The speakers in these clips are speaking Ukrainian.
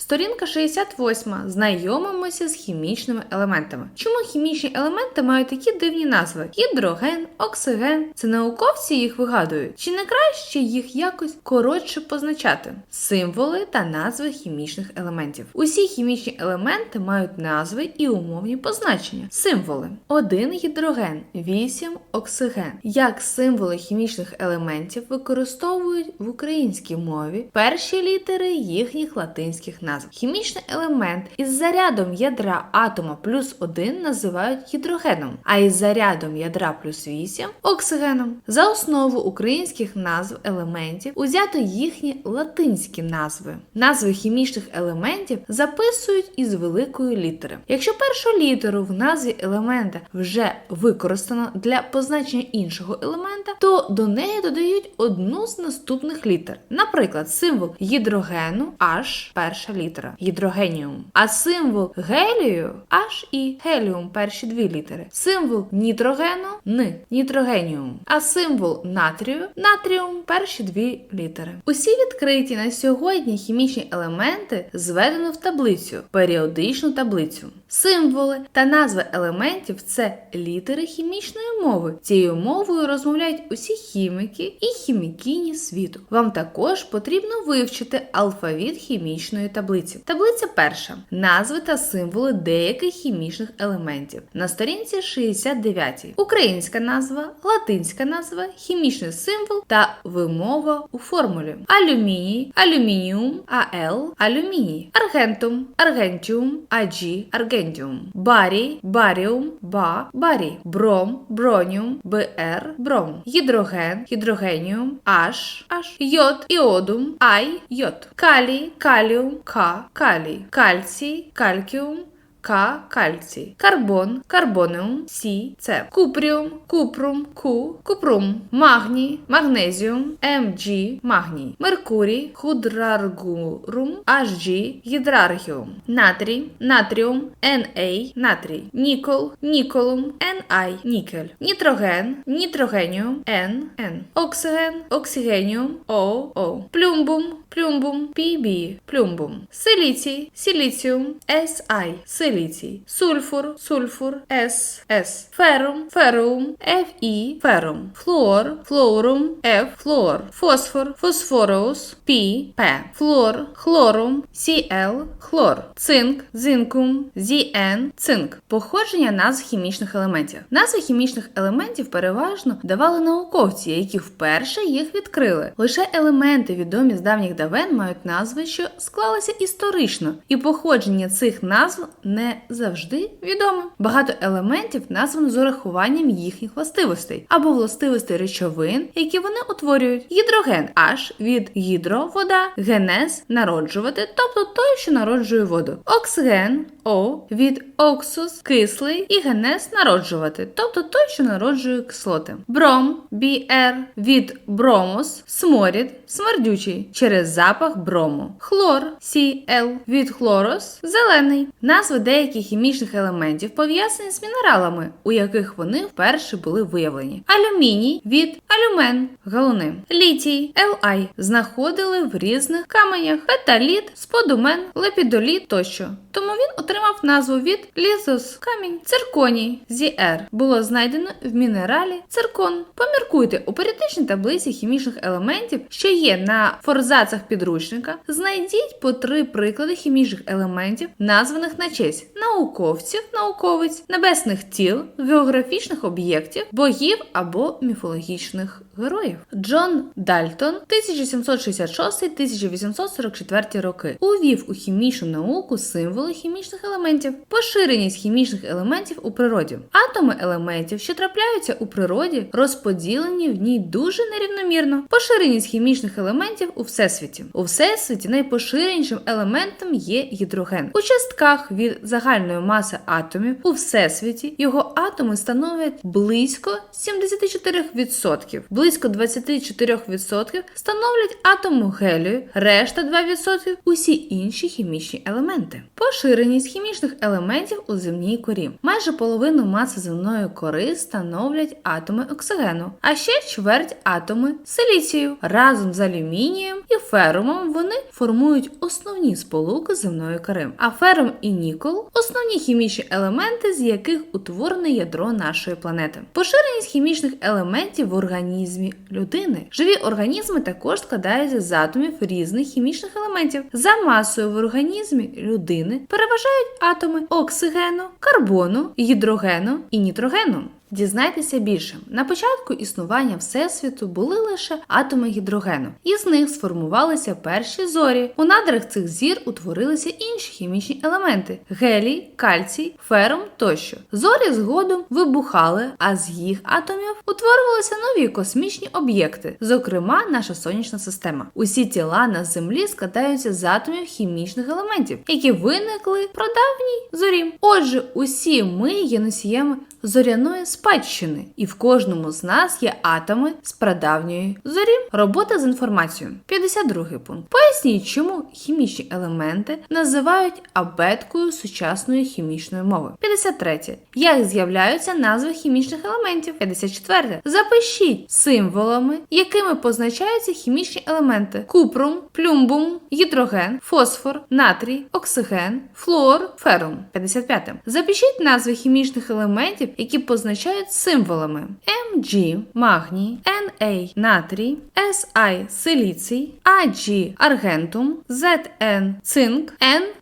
Сторінка 68. Знайомимося з хімічними елементами. Чому хімічні елементи мають такі дивні назви? Гідроген, оксиген. Це науковці їх вигадують. Чи не краще їх якось коротше позначати? Символи та назви хімічних елементів. Усі хімічні елементи мають назви і умовні позначення. Символи: 1 гідроген, 8 оксиген. Як символи хімічних елементів використовують в українській мові перші літери їхніх латинських назв. Хімічний елемент із зарядом ядра атома плюс 1 називають гідрогеном, а із зарядом ядра плюс 8 оксигеном. За основу українських назв елементів узято їхні латинські назви. Назви хімічних елементів записують із великої літери. Якщо першу літеру в назві елемента вже використано для позначення іншого елемента, то до неї додають одну з наступних літер. Наприклад, символ гідрогену H перша літера гідрогеніум, а символ гелію H і геліум перші дві літери. Символ нітрогену Н нітрогеніум, а символ натрію натріум перші дві літери. Усі відкриті на сьогодні хімічні елементи зведено в таблицю, періодичну таблицю. Символи та назви елементів це літери хімічної мови. Цією мовою розмовляють усі хіміки і хімікині світу. Вам також потрібно вивчити алфавіт хімічної таблиці. Таблиця перша: назви та символи деяких хімічних елементів. На сторінці 69. Українська назва, латинська назва, хімічний символ та вимова у формулі. Алюміній, алюмініум, АЛ, алюміній, аргентум, аргентіум, АГ, аргентіум, барій, баріум, ба, барій, бром, броніум, БР, бром, гідроген, гідрогеніум, H, H, йод, іодум, Ай, йод, калій, каліум, К, калій, кальцій, калькіум, К, кальцій, карбон, карбоніум, Сі, С, купріум, купрум, Ку, купрум, магній, магнезіум, Мг, магній, меркурій, худраргурум, Hg, гідраргіум, натрій, натріум, На, натрій, нікол, ніколум, Ни, нікель, нітроген, нітрогеніум, Н, Н, оксиген, оксигеніум, О, О, плюмбум, плюмбум, PB, плюмбум, силіцій, силіціум, SI, силіцій, сульфур, сульфур, С, С, ферум, ферум, Fe, ферум, флуор, флорум, F, флуор, фосфор, фосфорус, P, П, флор, хлорум, Cl, хлор, цинк, зинкум, Zn, цинк. Походження назв хімічних елементів. Назви хімічних елементів переважно давали науковці, які вперше їх відкрили. Лише елементи, відомі з давніх давен, мають назви, що склалися історично, і походження цих назв не завжди відоме. Багато елементів названо з урахуванням їхніх властивостей або властивостей речовин, які вони утворюють. Гідроген H від гідро вода, генез народжувати, тобто той, що народжує воду. Оксиген О від оксус кислий і генез народжувати, тобто той, що народжує кислоти. Бром BR від бромос сморід смердючий через запах брому. Хлор Cl від хлорос зелений. Назви деяких хімічних елементів пов'язані з мінералами, у яких вони вперше були виявлені. Алюміній від алюмен галуни. Літій Li знаходили в різних каменях: петаліт, сподумен, лепідоліт тощо. Тому він отримав назву від лізос камінь. Цирконій ZR було знайдено в мінералі циркон. Поміркуйте у періодичній таблиці хімічних елементів, що є на форзацах підручника. Знайдіть по три приклади хімічних елементів, названих на честь науковців, науковиць, небесних тіл, географічних об'єктів, богів або міфологічних героїв. Джон Дальтон 1766-1844 роки увів у хімічну науку символи хімічних елементів, поширеність хімічних елементів у природі. Атоми елементів, що трапляються у природі, розподілені в ній дуже нерівномірно. Поширеність хімічних елементів у всесвіті. У всесвіті найпоширенішим елементом є гідроген. У частках від загальної маси атомів у всесвіті його атоми становлять близько 74%. Близько близько 24% становлять атому гелію, решта 2% усі інші хімічні елементи. Поширеність хімічних елементів у земній корі. Майже половину маси земної кори становлять атоми оксигену, а ще чверть атоми силіцію. Разом з алюмінієм і ферумом вони формують основні сполуки земної кори. А ферум і нікол основні хімічні елементи, з яких утворене ядро нашої планети. Поширеність хімічних елементів в організмі людини. Живі організми також складаються з атомів різних хімічних елементів. За масою в організмі людини переважають атоми оксигену, карбону, гідрогену і нітрогену. Дізнайтеся більше. На початку існування Всесвіту були лише атоми гідрогену, із них сформувалися перші зорі. У надрах цих зір утворилися інші хімічні елементи: гелій, кальцій, ферум тощо. Зорі згодом вибухали, а з їх атомів утворювалися нові космічні об'єкти, зокрема наша сонячна система. Усі тіла на землі складаються з атомів хімічних елементів, які виникли в прадавній зорі. Отже, усі ми є носіями зоряної спадщини, і в кожному з нас є атоми з прадавньої зорі. Робота з інформацією. 52 пункт. Поясніть, чому хімічні елементи називають абеткою сучасної хімічної мови. 53. Як з'являються назви хімічних елементів? 54. Запишіть символами, якими позначаються хімічні елементи: купрум, плюмбум, гідроген, фосфор, натрій, оксиген, флуор, ферум. 55. Запишіть назви хімічних елементів, які позначають символами: Mg магній, Na натрій, Si силіцій, Ag аргентум, Zn цинк,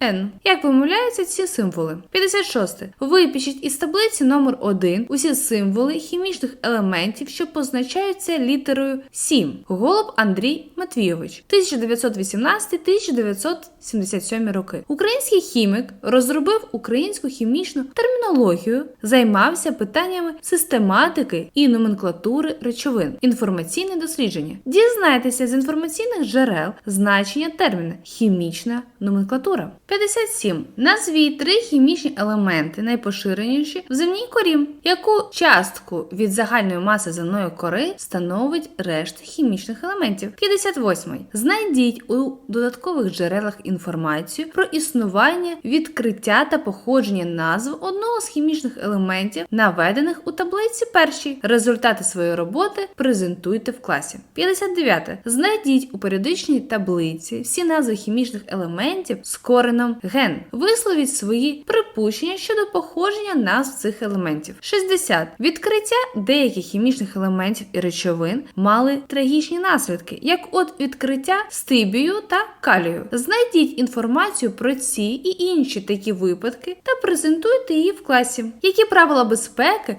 Nn. Як вимовляються ці символи? 56. Випишіть із таблиці номер 1 усі символи хімічних елементів, що позначаються літерою 7. Голуб Андрій Матвійович, 1918-1977 роки. Український хімік розробив українську хімічну термінологію, займався питаннями систематики і номенклатури речовин. Інформаційне дослідження. Дізнайтеся з інформаційних джерел значення терміна хімічна номенклатура. 57. Назвіть три хімічні елементи, найпоширеніші в земній корі, яку частку від загальної маси земної кори становить решта хімічних елементів. 58. Знайдіть у додаткових джерелах інформацію про існування, відкриття та походження назв одного з хімічних елементів, наведених у таблиці першій. Результати своєї роботи презентуйте в класі. 59. Знайдіть у періодичній таблиці всі назви хімічних елементів з кореном ген. Висловіть свої припущення щодо походження назв цих елементів. 60. Відкриття деяких хімічних елементів і речовин мали трагічні наслідки, як от відкриття стибію та калію. Знайдіть інформацію про ці і інші такі випадки та презентуйте її в класі. Які правила безпеки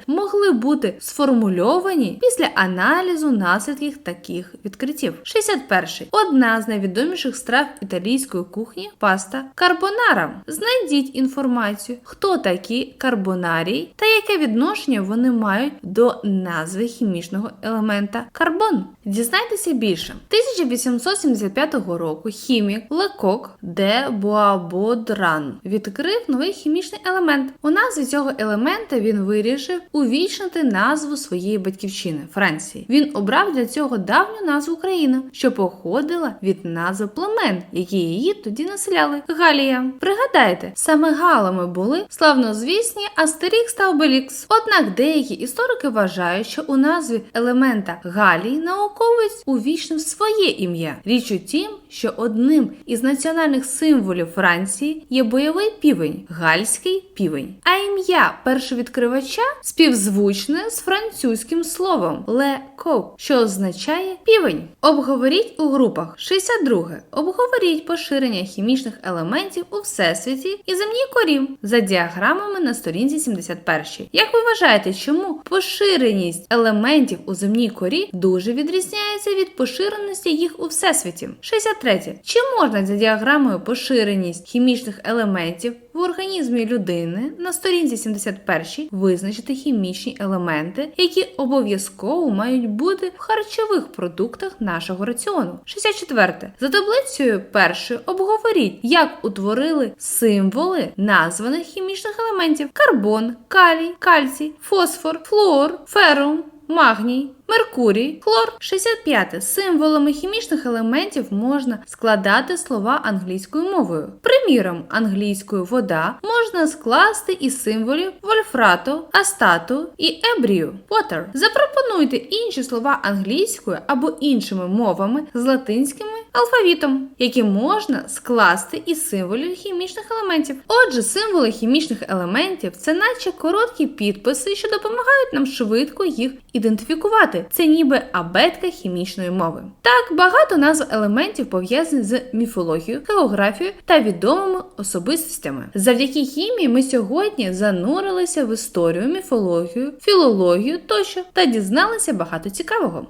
могли бути сформульовані після аналізу наслідків таких відкриттів? 61. Одна з найвідоміших страв італійської кухні паста карбонара. Знайдіть інформацію, хто такі карбонарії та яке відношення вони мають до назви хімічного елемента карбон. Дізнайтеся більше. 1875 року хімік Лекок де Буабодран відкрив новий хімічний елемент. У назві цього елемента він вирішив увічнити назву своєї батьківщини Франції. Він обрав для цього давню назву країни, що походила від назви племен, які її тоді населяли Галія. Пригадайте, саме галами були славнозвісні Астерікс та Обелікс. Однак деякі історики вважають, що у назві елемента Галії науковець увічнив своє ім'я. Річ у тім, що одним із національних символів Франції є бойовий півень гальський півень. А ім'я першовідкривача співзвучне з французьким словом ле кок, що означає півень. Обговоріть у групах 62. Обговоріть поширення хімічних елементів у всесвіті і земній корі за діаграмами на сторінці 71. Як ви вважаєте, чому поширеність елементів у земній корі дуже відрізняється від поширеності їх у всесвіті? 63. Чи можна за діаграмою поширеність хімічних елементів в організмі людини на сторінці 71 визначити хімічні елементи, які обов'язково мають бути в харчових продуктах нашого раціону? 64. За таблицею першою обговоріть, як утворили символи названих хімічних елементів: карбон, калій, кальцій, фосфор, флуор, ферум. Магній, Меркурій, хлор. 65. Символами хімічних елементів можна складати слова англійською мовою. Приміром, англійською вода можна скласти із символів вольфрату, астату і ебрію. Water. Запропонуйте інші слова англійською або іншими мовами з латинським алфавітом, які можна скласти із символів хімічних елементів. Отже, символи хімічних елементів це наче короткі підписи, що допомагають нам швидко їх ідентифікувати. Це ніби абетка хімічної мови. Так, багато назв елементів пов'язані з міфологією, географією та відомими особистостями. Завдяки хімії ми сьогодні занурилися в історію, міфологію, філологію тощо та дізналися багато цікавого.